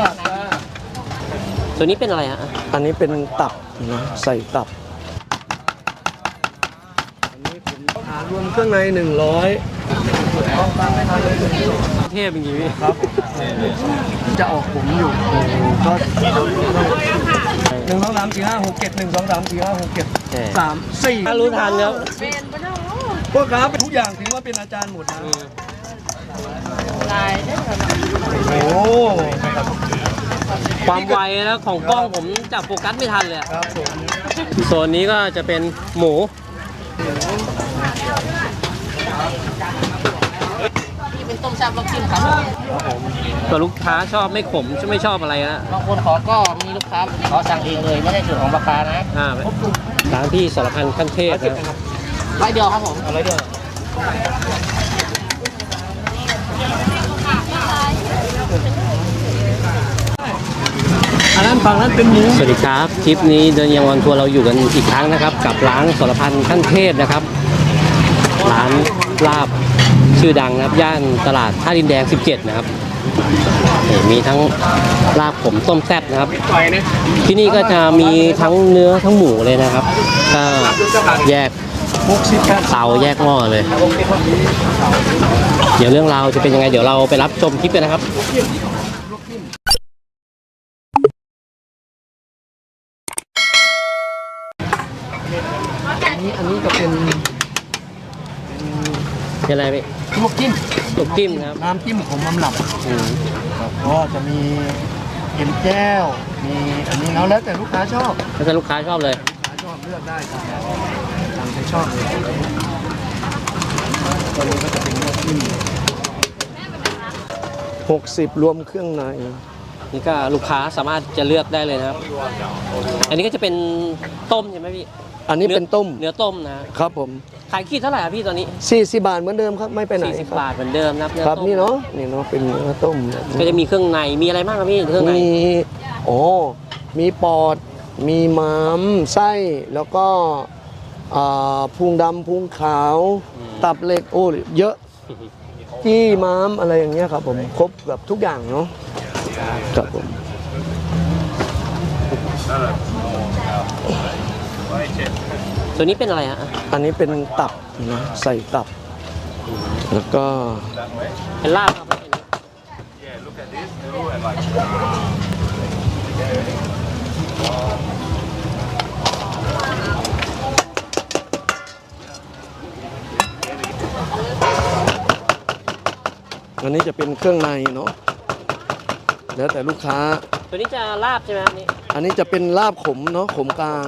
บาทจ้าตัวนี้เป็นอะไรฮะอันนี้เป็นตับนะใส่ตับ อันนี้ผมหารวมเครื่องในหนึ่งร้อยเทพจริงๆพี่ครับ จะออกผมอยู่ก็หนึ่งสองสามสี่ห้าหกเจ็ดหนึ่งสองสามสี่ห้าหกเจ็ดสามสี่ถ้ารู้ทันครับพวกครับทุกอย่างถือว่าเป็นอาจารย์หมดนะ โอ้ความไวแล้วของกล้องผมจับโฟกัสไม่ทันเลยอะครับผมโซนนี้ก็จะเป็นหมู ที่เป็นต้มแซ่บลูกชิ้นครับผมก็ลูกค้าชอบไม่ขมไม่ชอบอะไรนะบางคนขอก็มีลูกค้าขอสั่งเองเลยไม่ได้สูตรของราคานะอ่าร้านพี่สารพันขั้นเทพนะไว้เดียวครับผม อะไรเดียว อันนั้นฝั่งนั้นเป็นหมูสวัสดีครับทริปนี้เดินยังวันทัวร์เราอยู่กันอีกครั้งนะครับ กับร้านสารพันขั้นเทพนะครับ ร้านลาบชื่อดังนะครับ ย่านตลาดท่าดินแดง 17 นะครับนี่มีทั้งลาบผมต้มแซ่บนะครับ ที่นี่ก็จะมีทั้งเนื้อทั้งหมูเลยนะครับก็แยก เตาแยกหม้อเลย เดี๋ยวเรื่องราวจะเป็นยังไง เดี๋ยวเราไปรับชมคลิปกันนะครับอันนี้อันนี้จะเป็นเป็นอะไรพี่ลวกจิ้มลูกจิ้มนะครับ น้ำจิ้มของมำหลับอืมครับก็จะมีเอ็นแก้ว มีอันนี้แล้วแล้วแต่ลูกค้าชอบถ้าจะลูกค้าชอบเลย ลูกค้าชอบเลือกได้ครับตามใจ ชอบเลยตัวนี้ก็จะเป็นลวกจิ้มหกสิบรวมเครื่องในนี่ก็ลูกค้าสามารถจะเลือกได้เลยนะครับ อันนี้ก็จะเป็นต้มใช่ไหมพี่ อันนี้เป็นต้ม เนื้อต้มนะครับผม ขายขีดเท่าไหร่ครับพี่ตอนนี้40บาทเหมือนเดิมครับไม่ไปไหน40ครับบาทเหมือนเดิมนะครับเนื้อครับต้มนี่เนาะนี่เนาะเป็นเนื้อต้ม ก็จะมีเครื่องในมีอะไรบ้างครับพี่เครื่องในมีโอ้มีปอด มีม้ามไส้แล้วก็อ่า พุงดำพุงขาว ตับเหล็กโอ้เยอะที่ม้ามอะไรอย่างเงี้ยครับผมครบแบบทุกอย่างเนาะครับผมตัวนี้เป็นอะไรฮะอันนี้เป็นตับนะใส่ตับ แล้วก็เป็นลาบครับ อันนี้จะเป็นเครื่องในเนาะแล้วแต่ลูกค้า ตัวนี้จะลาบใช่ไหมครับนี่อันนี้จะเป็นลาบขมเนาะขมกลาง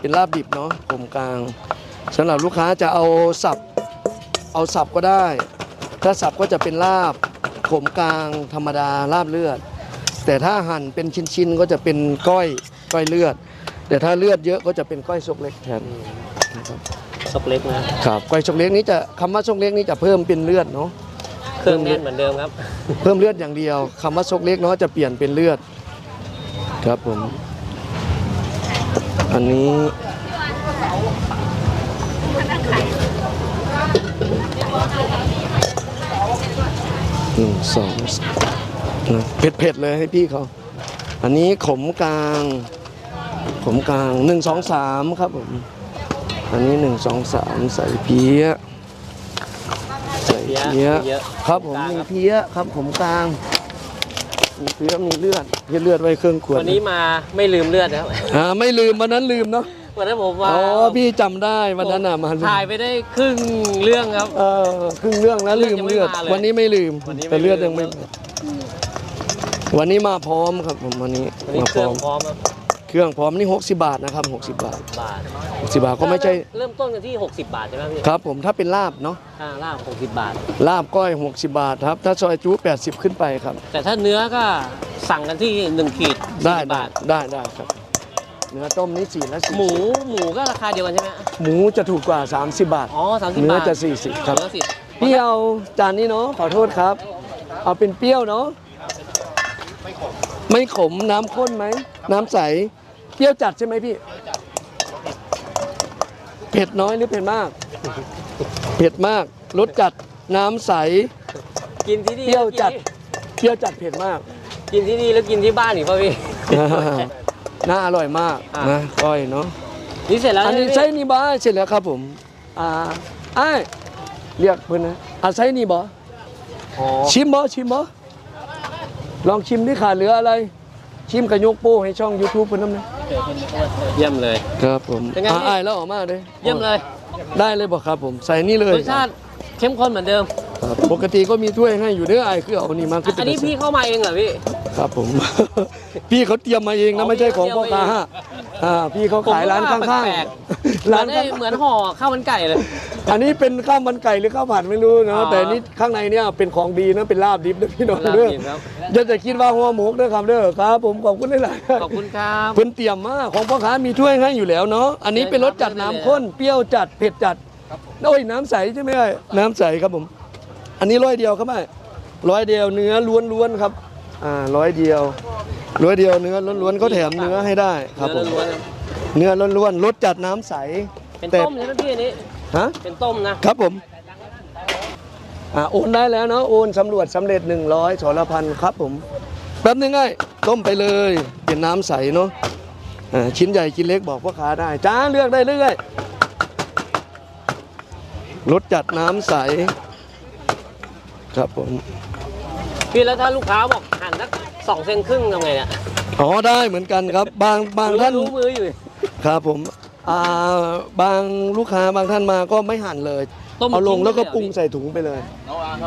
เป็นลาบดิบเนาะขมกลางสำหรับลูกค้าจะเอาสับเอาสับก็ได้ ถ้าสับก็จะเป็นลาบขมกลางธรรมดาลาบเลือด แต่ถ้าหั่นเป็นชิ้นๆก็จะเป็นก้อยก้อยเลือด แต่ถ้าเลือดเยอะก็จะเป็นก้อยซกเล็กแทนนะครับซกเล็กนะ ครับก้อยซกเล็กนี้จะคำว่าซกเล็กนี้จะเพิ่มเป็นเลือดเนาะ เครื่องแน่นเหมือนเดิมครับ เพิ่มเลือดอย่างเดียวคำว่าซกเล็กเนาะจะเปลี่ยนเป็นเลือด ครับผม อันนี้ หนึ่งสองนะเผ็ดเผ็ดๆเลยให้พี่เขา อันนี้ขมกลาง ขมกลางหนึ่งสองสามครับผม อันนี้หนึ่งสองสามใส่เพี้ย เพี้ยเพี้ยเยอะครับผมกลางมีครับเพี้ยครับขมกลางมีเพี้ยมีเลือดเพี้ยเลือดไว้เครื่องขวดวันนี้มาไม่ลืมเลือดนะครับอ่าไม่ลืมวันนั้นลืมเนาะวันนั้นผมมาอ๋อพี่จำได้วันนั้นอะมาลืมถ่ายไปได้ครึ่งเรื่องครับเออครึ่งเรื่องแล้วลืมเลืเลืออดดยังไม่มาเลยวันนี้ไม่ลืมวันนี้ไม่แต่เลือดลืมยังไม่ วันนี้มาพร้อมครับผมวันนี้วันนี้มาเคพรื่ร้อองมพร้อมครับ เครื่องพร้อมนี่ 60 บาทนะครับ 60 บาท บาท60 บาทก็ไม่ใช่ เริ่มต้นกันที่ 60 บาทใช่ไหมพี่ครับผมถ้าเป็นลาบเนาะอ่าลาบ60 บาท ลาบก้อย 60 บาทครับ ถ้าซอยจุ80 ขึ้นไปครับ แต่ถ้าเนื้อก็สั่งกันที่1ขีดได้40ได้บาท ได้ได้ครับ เนื้อต้มนี่สี่ละสิหมูหมูก็ราคาเดียวกันใช่ไหมหมูจะถูกกว่า 30 บาท อ๋อ30เนื้อบาทจะ40ครับ เนื้อสิบพี่เอาจานนี้เนาะขอโทษครับ เอาเป็นเปรี้ยวเนาะไม่ขมน้ำข้นไหม น้ำใสเป รี้ยวจัดใช่ไหมพี่ เผ็ดน้อยหรือเผ็ดมาก เผ็ดมากรสจัดน้ำใส กินที่นี่เปรี้ยวจัด เปรี้ยวจัดเผ็ดมาก กินที่นี่แล้วกินที่บ้านอีกป่ะพี่ น่าอร่อยมากอะนะก้อยเนาะ นี่เสร็จแล้วอันนี้ใช่ใช้ไหมพี่นี่บ่เสร็จแล้วครับผม อ่าไอ้ายเรียกเพื่อนนะอะใช้นี่บ่อ๋อชิมบ่ชิมบ่ลองชิมที่ขาดเหลืออะไร ชิมกับยกโป้ให้ช่อง YouTube เพิ่นนำนะเยี่ยมเลย ครับผมเป็นไงอะพี่อ้ายแล้วออกมาเลยเยี่ยมเลยได้เลยบ่ครับผมใส่นี่เลยรสชาติเข้มข้นเหมือนเดิม ครับปกติก็มีถ้วยให้อยู่เด้อไอ้ายคือเอานี่มาคืออันนี้พี่เข้ามาเองเหรอพี่ ครับผม พี่เขาเตรียมมาเองอ๋นะอไม่ใช่ของพ่อค้าพี่เขาเตรียมมาเองอ่าพี่เขาขายร้านข้างผมก็ว่าแปลกๆร้านเหมือนข้างไอ้เหมือนห่อข้าวมันไก่เลย อันนี้เป็นข้าวมันไก่หรือข้าวผัดไม่รู้อ๋นะอแต่นี่ข้างในเนี่ยเป็นของดีนะเป็นลาบดิบนะพี่น้องลาบเด้อดิบครับ อย่าจะคิดว่าหัวหมกเด้อครับเด้อครับ ผมขอบคุณหลายๆ ขอบคุณครับ เพิ่นเตรียมมาของพ่อค้ามีถ้วยให้อยู่แล้วเนาะ อันนี้เป็นรสจัดน้ำข้นเปรี้ยวจัดเผ็ดจัดโอ้ยน้ำใสใช่ไหมไอ้น้ำใสครับผม อันนี้ร้อยเดียวครับไอ้ร้อยเดียวเนื้อล้วนๆครับ อ่าร้อยเดียวร้อยเดียวเนื้อล้วนๆเขาแถมเนื้อให้ได้ครับผมเนื้อล้วนๆครับเนื้อล้วนๆรสจัดน้ำใสเป็นแต่ต้มใช่ไหมพี่อันนี้ฮะเป็นต้มนะครับผมอ่าโอนได้แล้วเนาะโอนสำรวจสำเร็จ 100สรพันครับผมแป๊บนึงไงต้มไปเลยเป็นน้ำใสเนาะอ่าชิ้นใหญ่ชิ้นเล็กบอกพ่อค้าได้จ้าเลือกได้เรื่อยรสจัดน้ำใส ครับผมพี่แล้วถ้าลูกค้าบอก หั่นสักสองเซนครึ่งทำไงเนี่ยอ๋อได้เหมือนกันครับ บางบางท่านรู้มืออยู่ ครับผมอ่าบางลูกค้าบางท่านมาก็ไม่หั่นเลย ต้มเอาลงทิ้งแล้วก็เลยเหรอปรุงพี่ใส่ถุงไปเลย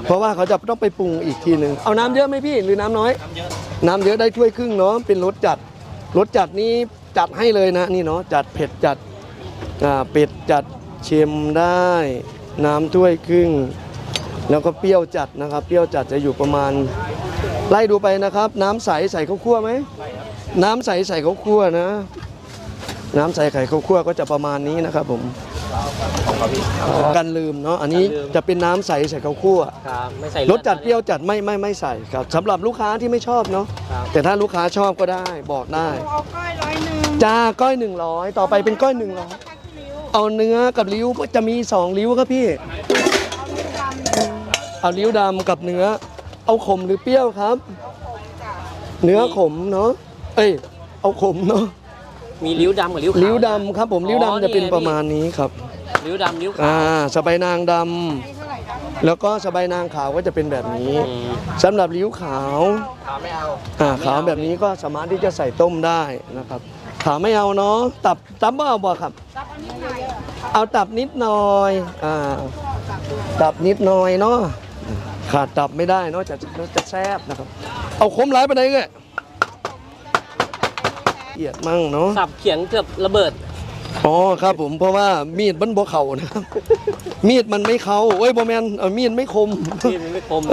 เพราะว่าเขาจะต้องไปปรุงอีกทีหนึ่งเอาน้ำเยอะไหมพี่หรือน้ำน้อย น้ำเยอะได้ถ้วยครึ่งเนาะเป็นรสจัดรสจัดนี้จัดให้เลยนะนี่เนาะจัดเผ็ดจัดอ่าเป็ดจัดเค็มได้ น้ำถ้วยครึ่ง แล้วก็เปรี้ยวจัดนะครับ เปรี้ยวจัดจะอยู่ประมาณ ไล่ดูไปนะครับ น้ำใสใส่ข้าวคั่วไหมน้ำใสใส่ข้าวคั่วนะ น้ำใสไข่ข้าวคั่วก็จะประมาณนี้นะครับ ผมกันลืมเนาะอันนี้จะเป็นน้ำใสใส่ข้าวคั่วครับไม่ใส่รสจัดเปรี้ยวจัดไม่ไม่ไม่ใส่ครับสำหรับลูกค้าที่ไม่ชอบเนาะครับแต่ถ้าลูกค้าชอบก็ได้บอกได้เอาก้อยร้อยหนึ่งจ้าก้อยหนึ่งร้อยต่อไปเป็นก้อยหนึ่งร้อยเอาเนื้อกับริ้วจะมีสองริ้วครับพี่ เอาริ้วดำกับเนื้อ เอาขมหรือเปรี้ยวครับ เนื้อขมเนาะ เอ้ย เอาขมเนาะ มีริ้วดำกับริ้วขาว ริ้วดำครับผม ริ้วอ๋อดำจะเป็นนี่ไงประมาณนี้ครับ ริ้วดำริ้วขาอ่าวสบายนางดำ แล้วก็สบายนางขาวก็จะเป็นแบบนี้อืมสำหรับริ้วขาว ขาวไม่เอา อ่า ขาวแบบนี้ก็สามารถที่จะใส่ต้มได้นะครับ ขาวไม่เอาเนาะ ตับ ตับบ่เอาบ่ครับ เอาตับนิดหน่อย อ่า ตับนิดหน่อยเนาะ ขาดตับไม่ได้เนาะจะจะแซ่บนะครับ เอาคมหลายไปไหนเงี้ยเอียดมั่งเนาะสับเขียงเกือบระเบิดอ๋อครับผมเพราะว่ามีดมันบ่เข่านะครับ มีดมันไม่เข้าโอ้ยบ่แมนเอ่อมีดไม่คมที่มันไม่คม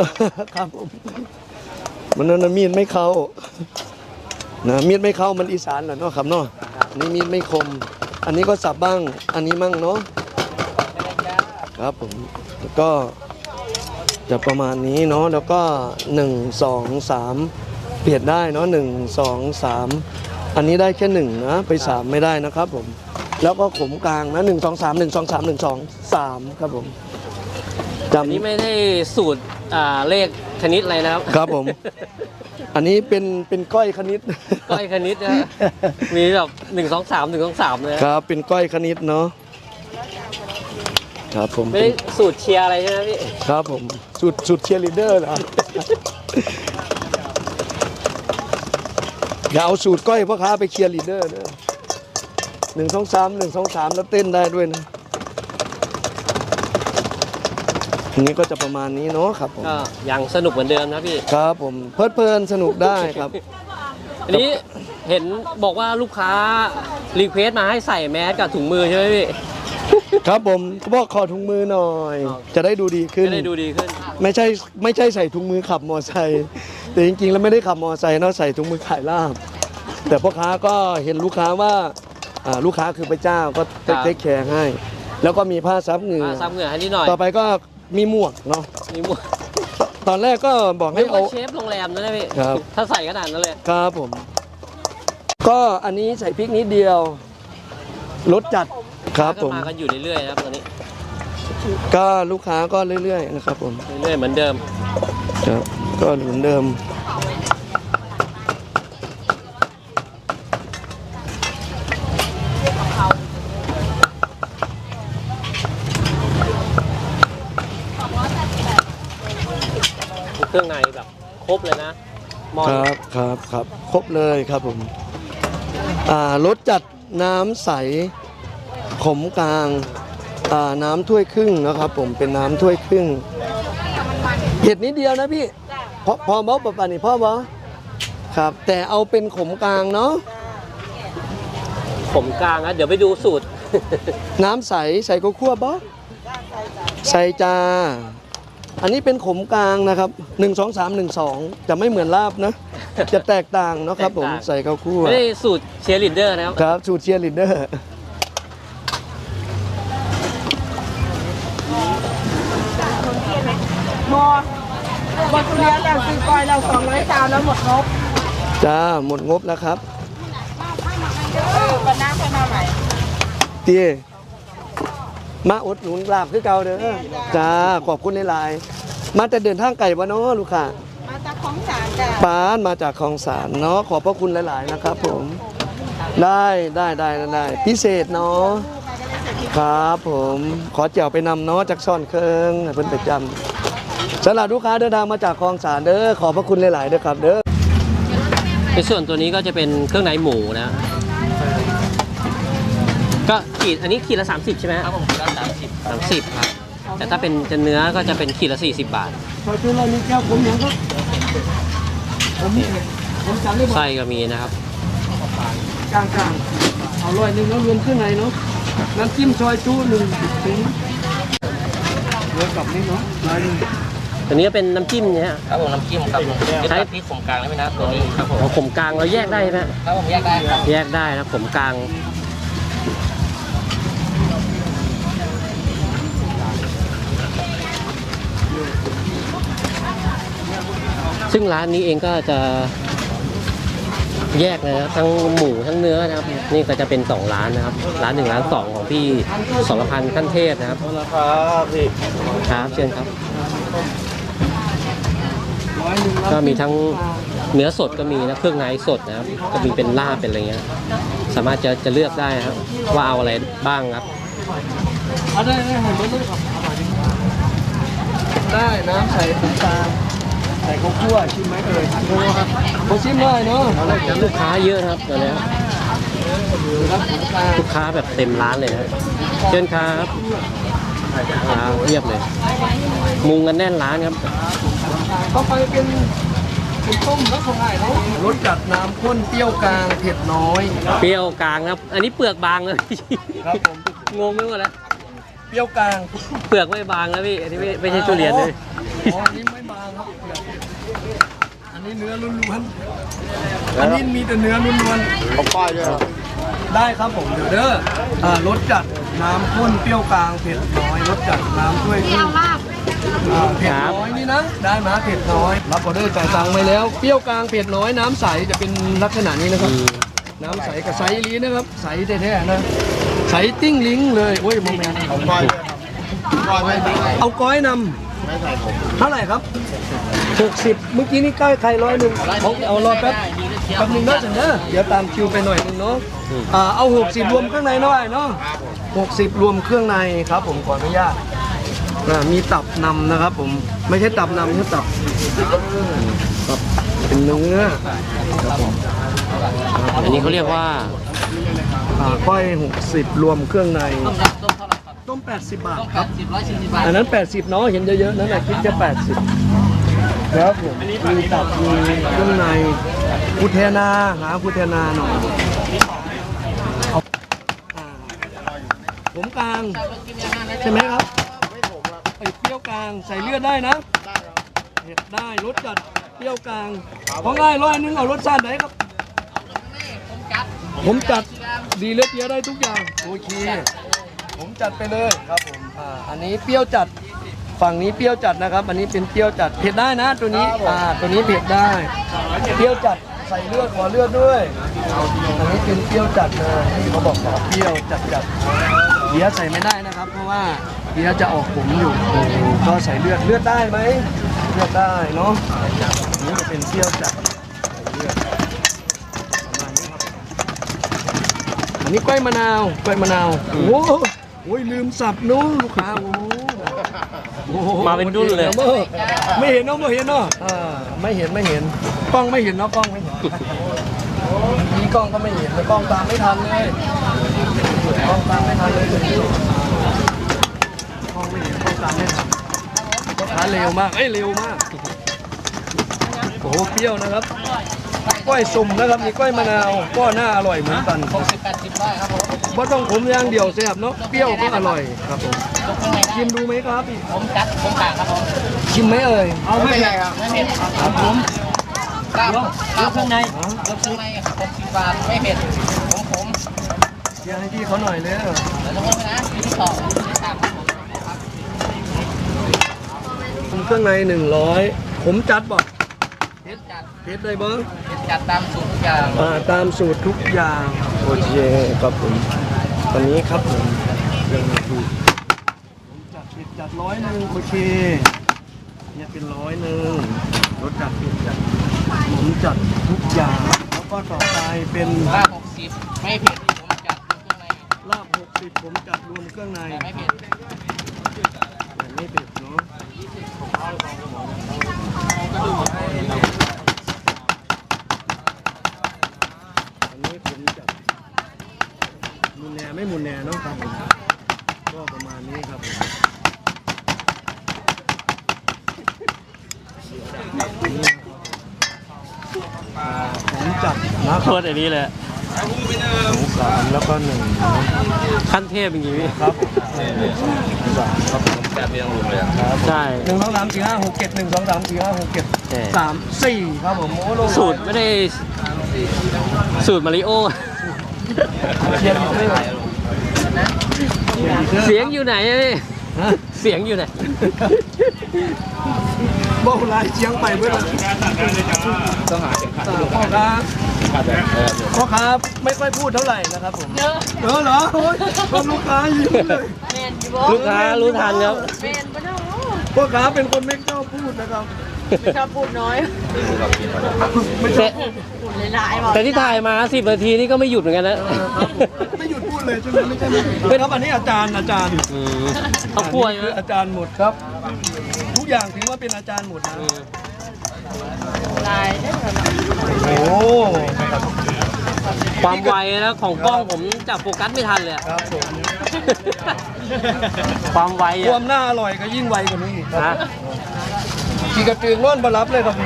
ครับผมมันนั่นนะมีดไม่เข้านะมีดไม่เข้ามันอีสานเหรอเนาะครับเนาะอันนี่มีดไม่คม อันนี้ก็สับบ้าง อันนี้มั่งเนาะครับผมแล้วก็ จะประมาณนี้เนาะแล้วก็หนึ่งสองสามเปลี่ยนได้เนาะหนึ่งสองสามอันนี้ได้แค่หนึ่งนะไปสามไม่ได้นะครับผม แล้วก็ขมกลางนะหนึ่งสองสามหนึ่งสองสามหนึ่งสองสามครับผมจำอันนี้ไม่ได้สูตรอ่าเลขคณิตอะไรนะครับ ครับผม อันนี้เป็นเป็นก้อยคณิต ก้อยคณิตนะฮะมีแบบหนึ่งสองสามหนึ่งสองสามเลยครับเป็นก้อยคณิตเนาะ ครับผมไม่ได้สูตรเชียร์อะไรใช่ไหมพี่ครับผมสุดสุดเชียร์ลีดเดอร์เหรออย่าเอาสูตรก้อยพ่อค้าไปเชียร์ลีดเดอร์เด้อหนึ่งสองสามหนึ่งสองสามแล้วเต้นได้ด้วยนะอันนี้ก็จะประมาณนี้เนาะครับผมก็ยังสนุกเหมือนเดิมนะพี่ ครับผมเพลิดเพลินสนุกได้ครับ อันนี้เห็นบอกว่าลูกค้ารีเควสมาให้ใส่แมสกับถุงมือใช่ไหมพี่ ครับผมก็บอกขอถุงมือหน่อยอ๋อจะได้ดูดีขึ้น จะได้ดูดีขึ้น ไม่ใช่ไม่ใช่ใส่ถุงมือขับมอไซค์แต่จริงๆ แล้วไม่ได้ขับมอไซค์เนาะใส่ถุงมือขายลาบ แต่พ่อค้าก็เห็นลูกค้าว่าอ่าลูกค้าคือพระเจ้าก็ครับ เทคแคร์ให้ แล้วก็มีผ้าซับเหงื่ออ่าซับเหงื่อให้นิดหน่อยต่อไปก็มีหมวกเนาะมีหมวกตอนแรกก็บอกไม่ให้ว่าเอาเชฟโรงแรมนะเนี่ยพี่ครับ ถ้าใส่ขนาดนั้นเลย ครับผม ก็อันนี้ใส่พริกนิดเดียวรสจัด ครับผม ก็มากันอยู่เรื่อยๆครับตอนนี้ก็ลูกค้าก็เรื่อยๆนะครับผมเรื่อยๆเหมือนเดิมครับก็เหมือนเดิม เครื่องในแบบครบเลยนะมอครับครับครับครบเลยครับผม อ่ารสจัดน้ำใส ขมกลางอ่าน้ำถ้วยครึ่งนะครับ ผมเป็นน้ำถ้วยครึ่งเผ็ดนิดเดียวนะพี่พอพอบอปะปานี่พ่อบอครับ แต่เอาเป็นขมกลางเนาะผมกลางนะเดี๋ยวไปดูสูตร น้ำใสใส่ข้าวคั่วบอใส่จาอันนี้เป็นขมกลางนะครับ1 2 3 1 2จะไม่เหมือนลาบนะ จะแตกต่างเนาะครับผมแตกต่างใส่ข้าวคั่วไม่ได้สูตรเชียร์ลีดเดอร์นะครับ ครับ สูตรเชียร์ลีดเดอร์ หมดหมดทุเรียนแล้วซื้อก้อยแล้วสองร้อยจานแล้วหมดงบจ้าหมดงบแล้วครับเออวันหน้าค่อยมาใหม่ เตี้ยมาอดหนุนลาบคือเก่าเด้อจ้าขอบคุณหลายๆมาแต่เดินทางไก่วะเนาะลูกค้ามาจากของสารจ้ะปานมาจากคลองสารเนาะขอบพระคุณหลายๆนะครับ ผม ได้ได้ได้ได้พิเศษเนาะครับ ผมขอเจียวไปนำเนาะจากซ่อนเคิงให้เพิ่นไปจำ สำหรับลูกค้าเดินทางมาจากคลองสารเด้อขอบพระคุณหลายๆเด้อครับเด้อในส่วนตัวนี้ก็จะเป็นเครื่องในหมูนะ ก็ขีดอันนี้ขีดละ 30 ใช่ไหมครับผมร้านสามสิบสามสิบครับ แต่ถ้าเป็นจะเนื้อก็จะเป็นขีดละ 40 บาทขอช่วยเรามีแก้วผมยังก็ผมผมจำได้บ่ไส้ก็มีนะครับกลางกลางๆเอาร้อยหนึ่งแล้วรวมเครื่องในเนาะน้ำจิ้มซอยจู้หนึ่งถุงรวมกับนี่เนาะร้อยหนึ่ง ตัวนี้ก็เป็นน้ำจิ้มเนี่ยฮะ ครับผมน้ำจิ้มครับผมใช้ ใช้พริกขมกลางแล้วไหมนะตัวนี้ครับผมของผมกลางเราแยกได้ไหมครับผมแยกได้ครับแยกได้นะผมกลาง ซึ่งร้านนี้เองก็จะแยกเลยนะทั้งหมูทั้งเนื้อนะครับ นี่ก็จะเป็นสองร้านนะครับ ร้านหนึ่งร้านสองของพี่สรพันธ์ขั้นเทพนะครับครับพี่ครับเชิญครับร้อยหนึ่ง ก็มีทั้งเนื้อสดก็มีนะเครื่องในสดนะครับ ก็มีเป็นลาบเป็นอะไรเงี้ย สามารถจะจะเลือกได้นะครับ ว่าเอาอะไรบ้างครับเอาได้ได้เห็นรถด้วยครับได้น้ำใส่ถุงตาลใส่ข้าวคั่วชิมไหมเอ่ยโอ้ครับผมชิมได้เนาะลูกค้าเยอะนะครับตอนนี้ครับถุงตาลลูกค้าแบบเต็มร้านเลยนะเชิญครับร้านเรียบเลย มุงกันแน่นร้านครับ ต่อไปเป็นเป็นต้มแล้วของไอ้เนาะรสจัดน้ำข้นเปรี้ยวกลางเผ็ดน้อยเปรี้ยวกลางครับ อันนี้เปลือกบางเลย ครับผมงงไปหมดแล้ว เปรี้ยวกลางเปลือกไม่บางนะพี่ อันนี้ไม่ไม่ใช่ทุเรียนเลยอ๋ออันนี้ไม่บางครับเปลือกอันนี้เนื้อล้วนๆอันนี้มีแต่เนื้อล้วนๆเขาป้ายด้วยเหรอได้ครับผมเดี๋ยวเด้ออ่ารสจัดน้ำข้นเปรี้ยวกลางเผ็ดน้อยรสจัดน้ำถ้วยครึ่ง อ่าเผ็ดน้อยนี่นะ ได้มาเผ็ดน้อย รับออเดอร์จ่ายตังค์ไปแล้ว เปรี้ยวกลางเผ็ดน้อยน้ำใสจะเป็นลักษณะนี้นะครับ น้ำใสกับใสลีนะครับ ใสแท้ๆนะ ใสติ้งลิงเลยโอ้ยโมเมนต์เขาป้ายด้วยป้ายไม่ดีเอาก้อยนไม่ใส่ผมำเท่าไหร่ครับ 60 เมื่อกี้นี่ใกล้ใครร้อยหนึ่งเอาเอารอแป๊บแป๊บหนึงเด้อเสนเด้อเดี๋ยวตามคิวไปหน่อยหนึงเนาะอ่าเอา 60 รวมข้างในหน่อยเนาะ60 รวมเครื่องในครับ ผมขออนุญาต อ่ามีตับนำนะครับ ผมไม่ใช่ตับนำใช่ตับตับเป็นเนื้อครับผมอันนี้เขาเรียกว่าอ่าก้อย60 รวมเครื่องในต้มยำต้มเท่าไหร่ครับต้ม80 บาทต้มคแปรับดสิบร้อยสี่สิบบาทอันนั้น 80เนาะเห็นเยอะๆนั่นแหละคิดจะ 80ครับผมมีตับมีเครื่องในพุทเทนาหาพุทเทนาหน่อยเอาอ่าผมกลาง ใช่ไหมครับ ไอ้เปรี้ยวกลางใส่เลือดได้นะเผ็ดได้รสจัดเปรี้ยวกลางเพราะง่ายร้อยหนึงเอารสชาติไหนครับผมจัดดีเลือดเยอะได้ทุกอย่างโอเคผมจัดไปเลยครับผมอ่าอันนี้เปรี้ยวจัดฝั่งนี้เปรี้ยวจัดนะครับ อันนี้เป็นเปรี้ยวจัดเผ็ดได้นะ ตัวนี้อ่าตัวนี้เผ็ดได้ เปรี้ยวจัดใส่เลือดขอเลือดด้วยอันนี้เป็นเปรี้ยวจัดเลยนี่เขาบอกขอเปรี้ยวจัดจัดเบียร์ใส่ไม่ได้นะครับ เพราะว่า เบียร์จะออกผมอยู่ก็ใส่เลือดเลือดได้ไหมเลือดได้เนาะอันนี้จะเป็นเปรี้ยวจัดใส่เลือดประมาณนี้ครับอันนี้กล้วยมะนาวกล้วยมะนาวโอ้โหโอ้ยลืมสับนู้นลูกค้าโอ้โหมาเป็นดุ้นเลยไม่เห็นเนาะไม่เห็นเนาะอ่าไม่เห็นไม่เห็นกล้องไม่เห็นเนาะกล้องไม่เห็นนี่กล้องก็ไม่เห็นเลยกล้องตามไม่ทันเลยกล้องตามไม่ทันเลยกล้องไม่เห็นกล้อง ตามไม่ทันพ่อค้าเร็วมากเอ้ยเร็วมาก โอ้โหเปรี้ยวนะครับก้อยสุ่มนะครับมีก้อยมะนาวก็น่าอร่อยเหมือนกันหกสิบแปดสิบได้ครับผมว่าต้องขมอย่างเดียวแซ่บเนาะเปรี้ยวก็อร่อยครับผมยกข้างในได้ชิมดูไหมครับพี่ผมจัดผมกลางครับผมชิมไหมเอ่ยเอาไม่เป็นไรครับไม่เผ็ดครับผมกล้ามกล้ามข้างในยกข้างในหกสิบบาทไม่เผ็ดผมผมเดี๋ยวให้พี่เขาหน่อยเลยเดี๋ยวจะพูดไปนะที่สองที่สาม ครับผมเครื่องในหนึ่งร้อยผมจัดบอกเผ็ดจัดเพชรได้บ้างเผ็ดจัดตามสูตรทุกอย่างอ่าตามสูตรทุกอย่างโอเคครับผมตอนนี้ครับผมเครื่องในถูกผมจัดเผ็ดจัดร้อยหนึ่งโอเคเนี่ยเป็นร้อยหนึ่งรสจัดเผ็ดจัดผมจัดทุกอย่างแล้วก็ต่อไปเป็นลาบหกสิบไม่เผ็ดผมจัดยกข้างในลาบ60ผมจัดรวมเครื่องในแต่ไม่เผ็ด อันนี้ผมจัดมุนแนไม่มุนแนเนาะครับผมก็ประมาณนี้ครับอ่าผมจัดนะ โคตรอันนี้เลย สองสามแล้วก็หนึ่งขั้นเทพอย่างงี้พี่ครับสามครับผมแบบเรียงรูปเลยครับใช่หนึ่งสองสามสี่ห้าหกเจ็ดหนึ่งสองสามสี่ห้าหกเจ็ดสามสี่ครับผมโอ้โหสูตรไม่ได้สูตรมาริโอเชียร์ผิดไม่ไหวเสียงอยู่ไหนฮะเสียงอยู่ไหนบอกลายเชียงไปเพื่อนต้องหาพ่อค้า พ่อค้าไม่ค่อยพูดเท่าไหร่นะครับผมเยอะเยอะเหรอโอ้ยคนลูกค้ายิ้มเลยแมนอยู่บ่ลูกค้ารู้ทันครับแมนปะเนาะพ่อค้าเป็นคนไม่ชอบพูดนะครับไม่ชอบพูดน้อยไม่ชแต่อบพูดพูดหลายๆบอกแต่ที่ถ่ายมาสิบนาทีนี่ก็ไม่หยุดเหมือนกันนะไม่หยุดพูดเลยใช่ไหมไม่ใช่ไหมเป็นครับอันนี้อาจารย์อาจารย์อืมเขาคั่วอันใช่นี้ไหมคืออาจารย์หมดครับ ทุกอย่างถือว่าเป็นอาจารย์หมดนะ อืม หลายได้อค่ะ โอ้ ความไวนะของกล้องผมจับโฟกัสไม่ทันเลยอะครับผมความไวคอะวามน่าอร่อยก็ยิ่งไวกว่านี้อีกคนะรับขี่กระตือนร่อนบรับเลยครับ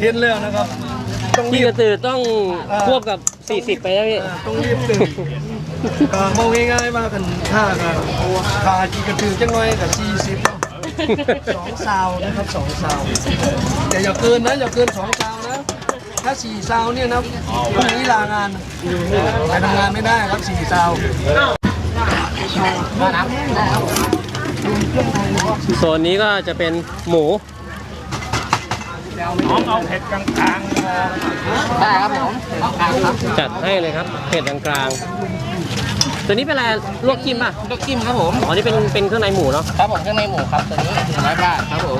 เห็นแล้วนะครับ ต้องรีพี่บกระตือต้องอ่าควบกับ 40 ไปนะพี่อ่าต้องรีบตื่นอ่ามองง่ายๆว่ากันถ้ากันขาขี่กระตือจังน้อยกับสี่สิบสองซาวนะครับสองซาวแต่อย่าเกินนะอย่าเกินสองซาวนะ ถ้าสี่ซาวเนี่ยนะพรุ่งนี้ลางานไปทำงานไม่ได้ครับสี่ซาวน้ำได้ครับผมโซนนี้ก็จะเป็นหมูได้ครับผมเอากลางครับจัดให้เลยครับเผ็ดกลางๆตัวนี้เป็นอะไรลวกจิ้มป่ะลูกจิ้มครับผมอ๋อนี่เป็นเป็นเครื่องในหมูเนาะครับผมเครื่องในหมูครับตัวนี้หนึ่งร้อยบาทครับผม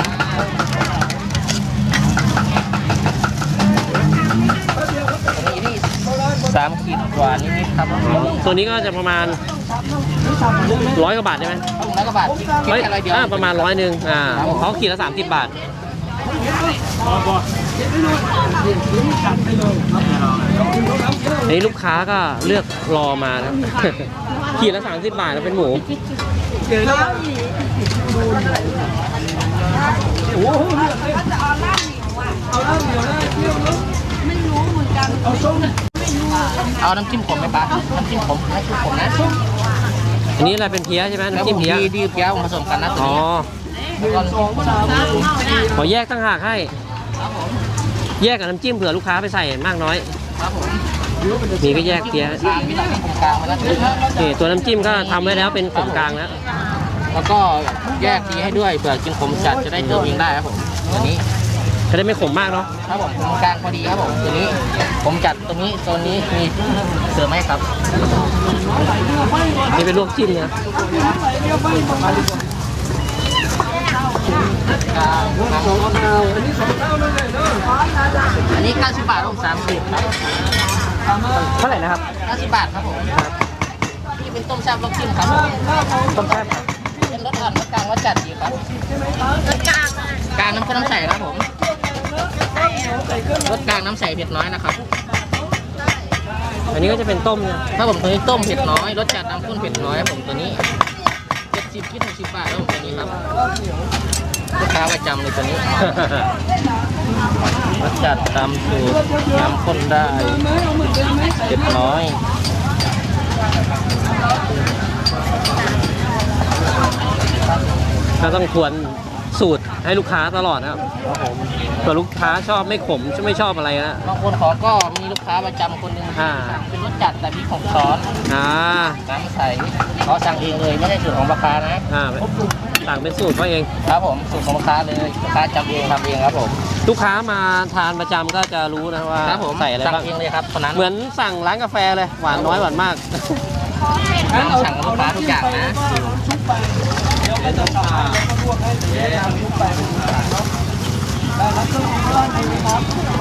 สามขีดกว่านิดๆครับผมตัวนี้ก็จะประมาณร้อยกว่าบาทใช่ไหมร้อยกว่าบาทคิดเฮ้ยแค่ร้อยเดียวอ่าประมาณร้อยหนึ่งอ่าเขาขีดละ30บาทอันนี้ลูกค้าก็เลือกรอมานะขีดละ30บาทแล้วเป็นหมูเกินแล้วโอ้โหเอาล่างเหนียวได้เที่ยวเนาะไม่รู้เหมือนกันเอาส้ม เอาน้ำจิ้มขมไหมป้าน้ำจิ้มขมน้ำจิ้มขมนะอันนี้อะไรเป็นเพี้ยใช่ไหมแล้วน้ำผจิ้มมเพี้ยดีดีเพี้ยวผสมกันนะตัวอ๋อนี้แล้วก็สองสามขอแยกตั้งหากให้ แยกกับน้ำจิ้มเผื่อลูกค้าไปใส่มากน้อย ครับผมนี่ก็แยกเพี้ยกลางมีหลังตรงกลางมาแล้วนี่ตัวน้ำจิ้มก็ทำไว้แล้วเป็นขมกลางแล้ว แล้วก็แยกดีให้ด้วยเผื่อกินขมจัดจะได้เติมเองได้ครับผมตัวนี้ จะได้ไม่ขมมากเนาะครับผมตรงกลางพอดีครับผมตัวนี้ผมจัดตรงนี้โซนนี้มีเสริมให้ครับนี่เป็นลวกจิ้มนะกลางสองเอาอันนี้สองเท่านั่นเลยเนาะอันนี้90บาทผม30ครับเท่าไหร่นะครับ90บาทครับผมนี่เป็นต้มแซ่บลูกจิ้มครับผมต้มแซ่บเป็นรสอ่อนรสกลางรสจัดดีครับรสกลางกลางน้ำข้นน้ำใสครับผม รสกลางน้ำใสเผ็ดน้อยนะครับ อันนี้ก็จะเป็นต้มนะถ้าผมตัวนี้ต้มเผ็ดน้อยรสจัดน้ำข้นเผ็ดน้อยครับผมตัวนี้เจ็ดสิบคิดหกสิบบาทครับผมตัวนี้ครับลูกค้าประจำเลยตัวนี้ รสจัดตามสูตรน้ำข้นได้เผ็ดน้อยก็ต้องควรสูตรให้ลูกค้าตลอดนะครับ ส่วนลูกค้าชอบไม่ขมไม่ชอบอะไรนะ บางคนขอก็มีลูกค้าประจำคนหนึ่งที่อ่า สั่งเป็นรสจัดแต่มีของซ้อนอ่าน้ำใสเขาสั่งเองเลยไม่ใช่สูตรของลูกค้านะอ่าสั่งเป็นสูตรเขาเอง ครับผมสูตรของลูกค้าเลยลูกค้าจำเองทำเองครับผมลูกค้ามาทานประจำก็จะรู้นะว่าครับผมใส่อะไรสั่งบ้าง เองเลยครับคนนั้นเหมือนสั่งร้านกาแฟเลยหวานน้อยหวานมาก สั่งกับลูกค้าทุกอย่างนะ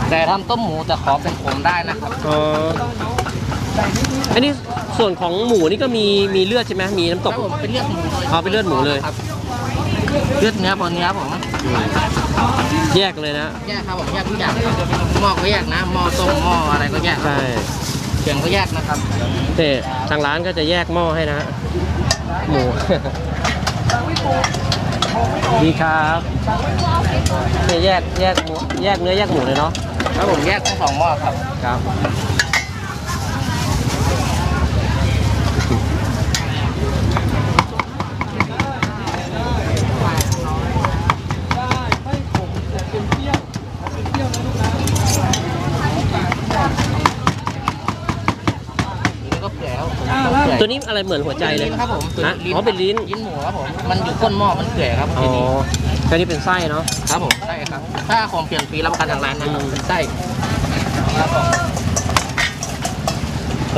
แต่ทำต้มหมูแต่ขอเป็นผมได้นะครับ อ๋ออันนี้ส่วนของหมูนี่ก็มีมีเลือดใช่ไหมมีน้ำตคกรับผมเป็นเลือดหมูเลยอ๋อเป็นเลือดหมูเลย ครับเลือดเนื้อพอเนื้อผมแยกเลยนะ แยกครับผมแยกทุกอย่างหม้อก็แยกนะหม้อต้มหม้ออะไรก็แยกครับใช่เสียงก็แยกนะครับแต่ทางร้านก็จะแยกหม้อให้นะฮะหมู ดีครับเนี่ยแยกแยกหมูแยกเนื้อแยกหมูเลยเนาะ ครับผมแยกทั้งสองหม้อครับ ครับ นี่ก็เปื่อยครับผมเปื่ อยตัวนี้อะไรเหมือนหัวใจเลยลิ้นครับผมตัวนะอ๋อเป็นลิ้นลิ้นหมูครับผม มันอยู่ก้นหม้อมันเปื่อยครับอ๋ทีอนี้แค่นี้เป็นไส้เนาะครับผมใช่ครับ ถ้าของเปลี่ยนฟรีรับประกันทางร้านนะครับอืมเป็นไส้ครับผม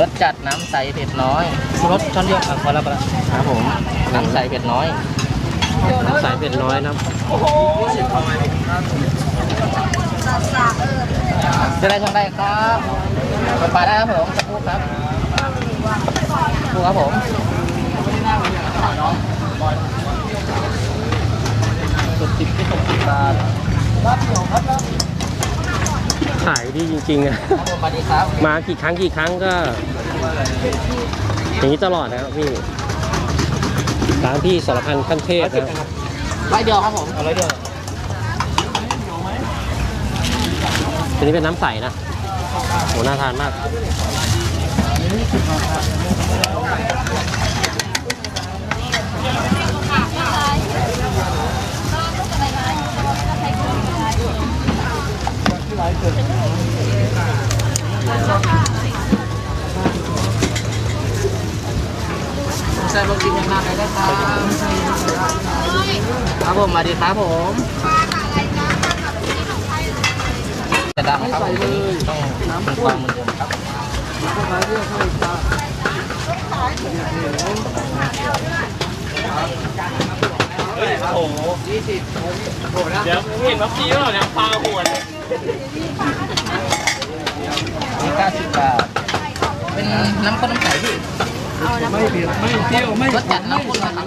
รสจัดน้ำใสเผ็ดน้อยรสช้อนเดียวครับพอแล้วพอแล้วครับผม น้ำใสเผ็ดน้อยสายเป็ดน้อยนะครับจะได้ช่องได้ครับไปได้ครับผมสักครู่ครับ สักครู่ครับผมสุดสิบที่หกสิบบาทขายดีจริงๆอะครับผมสวัสดีครับมากี่ครั้งกี่ครั้งก็ อย่างนี้ตลอดนะครับพี่ร้านพี่สารพันขั้นเทพนะครับไว้เดียวครับผมเอาไว้เดียวตัวนี้เป็นน้ำใสนะโหน่าทานมาก ใส่ลงกินยังนาเลยได้ครับครับผมสวัสดีครับผมจะดังครับผมต้องน้ำเป็นความเหมือนเดิมครับ นี่90บาท เป็นน้ำข้นน้ำใสพี่ไม่เผ็ดไม่เปรี้ยวไม่รสจัดน้ำข้นนะครับ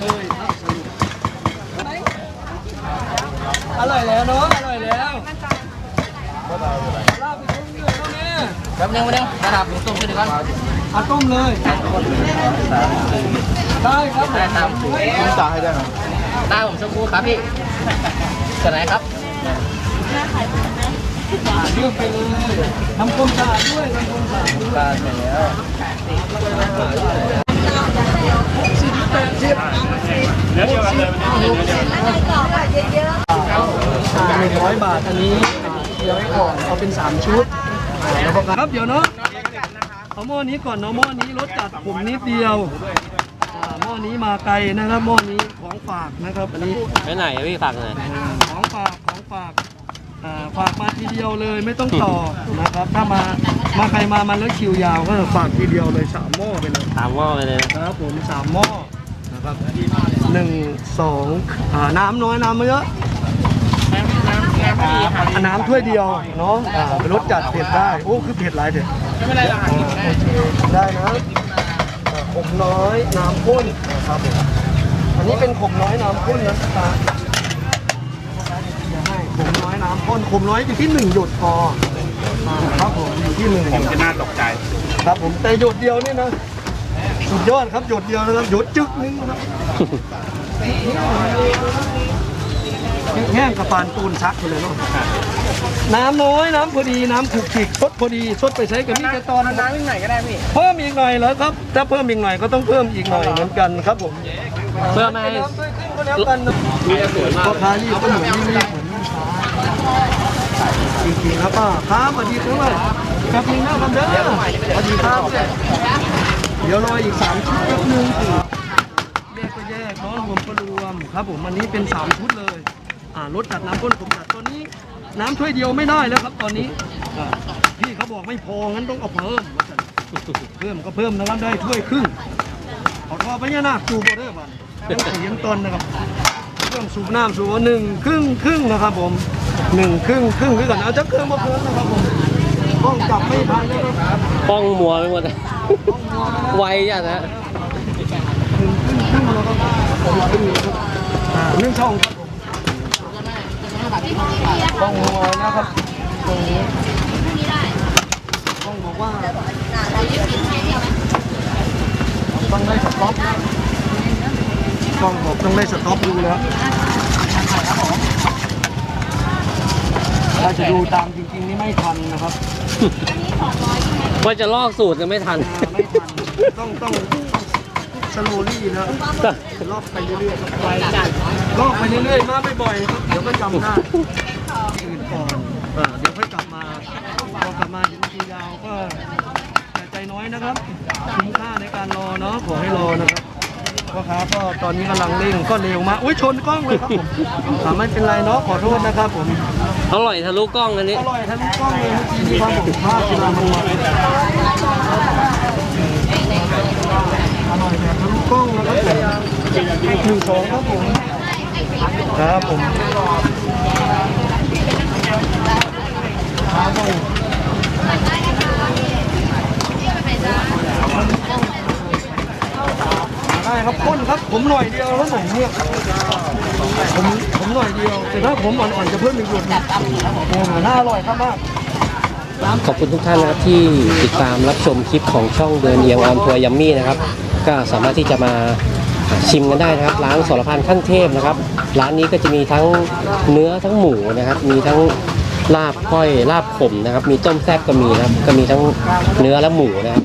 อร่อยแล้วเนาะอร่อยแล้วลาบไปต้มเดือดแล้วแม่ แป๊บนึงแป๊บนึงระดับหมูต้มขึ้นดีก่อนเอาต้มเลยน้ำข้นได้ครับได้ตามสูตรผมจ่ายให้ได้ไหมได้ผมสักครู่ครับพี่ส่วนไหนครับเลือกไปเลยทำความสะอาดด้วยทำความสะอาดด้วยบาทไปแล้วสิบแปดสิบหนึ่งร้อยบาทอันนี้เดี๋ยวให้ก่อนเอาเป็นสามชุด ครับเดี๋ยวเนาะเอาหม้อนี้ก่อนเนาะหม้อนี้รสจัดผมนิดเดียวอ่าหม้อนี้มาไกลนะครับหม้อนี้ของฝากนะครับอันนี้ไปไหนอะพี่ฝากหน่อยของฝากของฝากอ่าฝากมาทีเดียวเลยไม่ต้องต่อนะครับ ถ้ามามาใครมามันแล้วคิวยาวก็ฝากทีเดียวเลยสามหม้อไปเลยตามหม้อไปเลยนะครับผมสามหม้อนะครับหนึ่งสองอ่าน้ำน้อยน้ำไม่เยอะ อ่าน้ำถ้วยเดียวเนาะอ่าเป็นรสจัดเผ็ดได้ โอ้ คือเผ็ดหลายเด็ดไม่เป็นไรได้นะอ่าผมน้อยน้ำข้นนะครับผมอันนี้เป็นขมน้อยน้ำข้นนะตาให้ขมน้อยน้ำข้นขมน้อยอยู่ที่หนึ่งหยดพออ่าครับผมอยู่ที่หนึ่งผมจะน่าตกใจ ครับผมแต่หยดเดียวนี่นะสุดยอดครับหยดเดียวนะครับหยดจึกนึงนะครับ แห้งกับปานปูนชักไปเลยเนาะน้ำน้อยน้ำพอดีน้ำขลุกขลิกสดพอดีสดไปใช้กับนี่แกตอนนะครับน้ำอีกหน่อยก็ได้พี่เพิ่มอีกหน่อยเหรอครับ ถ้าเพิ่มอีกหน่อยก็ต้องเพิ่มอีกหน่อยเหมือนกันครับผมเพื่อไม่ให้น้ำด้วยขึ้นก็แล้วกันนะพ่อค้ารีบก็เหมือนรีบเหมือนลูกค้าจริงๆครับป้าครับสวัสดีครับแป๊บนึงนะครับเด้อสวัสดีครับเดี๋ยวรออีกสามชุดแป๊บนึงแยกก็แยกเนาะรวมก็รวมครับผมอันนี้เป็นสามชุดเลย อ่ารถจัดน้ำข้นผมจัดตอนนี้ น้ำถ้วยเดียวไม่ได้แล้วครับตอนนี้อ่าพี่เขาบอกไม่พองั้นต้องเอาเพิ่มเพิ่มก็เพิ่มนะครับได้ถ้วยครึ่งเอาทอไปเนี่ยนะสูบบ่ได้บ้านต้องเสียงตนนะครับเพิ่มสูบน้ำสูบหนึ่งครึ่งครึ่งนะครับผมหนึ่งครึ่งครึ่งคือกันเอาจะเครื่องมาเพิ่มนะครับผมต้องจับไม่ทันนะครับป้องมัวไปหมดเลยไวจัดนะ หนึ่งครึ่งครึ่งนะครับผมครึ่งนะครับอ่าหนึ่งช่องครับ ผมต้องหัวนะครับตรงนี้ต้องบอกว่าต้องได้สต็อปต้องบอกต้องได้สต็อปดูแล้วถ้าจะดูตามจริงๆนี่ไม่ทันนะครับว่าจะลอกสูตรกันไม่ทันอ่าไม่ทันต้องต้องสโลลี่นะลอกไปเรื่อยๆไปจัด ลอกไปเรื่อยๆ มาบ่อยๆครับ เดี๋ยวก็จำได้อื่นก่อนอ่าเดี๋ยวค่อยกลับมาพอกลับมาถึงทียาวก็อย่าใจน้อยนะครับคุ้มค่าในการรอเนาะขอให้รอนะครับพ่อค้าก็ตอนนี้กำลังเร่งก็เร็วมากอุ้ยชนกล้องเลยครับผมอ่าไม่เป็นไรเนาะขอโทษนะครับผมอร่อยทะลุกล้องอันนี้ อร่อยทะลุกล้องเลยเมื่อกี้ที่ความผมพลาดกีฬามันมาอร่อยแบบทะลุกล้องนะครับผมหนึ่งสองครับผม ครับผมครับผมได้ครับข้นครับผมหน่อยเดียวครับผมเนี่ยผมผมหน่อยเดียวแต่ถ้าผมอ่อนๆจะเพิ่มอีกหยดหนึ่งโอ้โหน่าอร่อยครับมากขอบคุณทุกท่านนะครับที่ติดตามรับชมคลิปของช่องเดินเอียงออนทัวร์ยัมมี่นะครับ ก็สามารถที่จะมาชิมกันได้นะครับ ร้านสรพันขั้นเทพนะครับ ร้านนี้ก็จะมีทั้งเนื้อทั้งหมูนะครับ มีทั้งลาบก้อยลาบขมนะครับ มีต้มแซ่บก็มีนะครับ ก็มีทั้งเนื้อและหมูนะครับ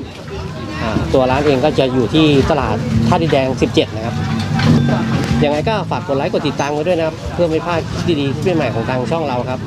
ตัวร้านเองก็จะอยู่ที่ตลาดท่าดินแดง 17 นะครับ ยังไงก็ฝากกดไลค์กดติดตามไว้ด้วยนะครับ เพื่อไม่พลาดที่ดีที่ใหม่ของทางช่องเราครับ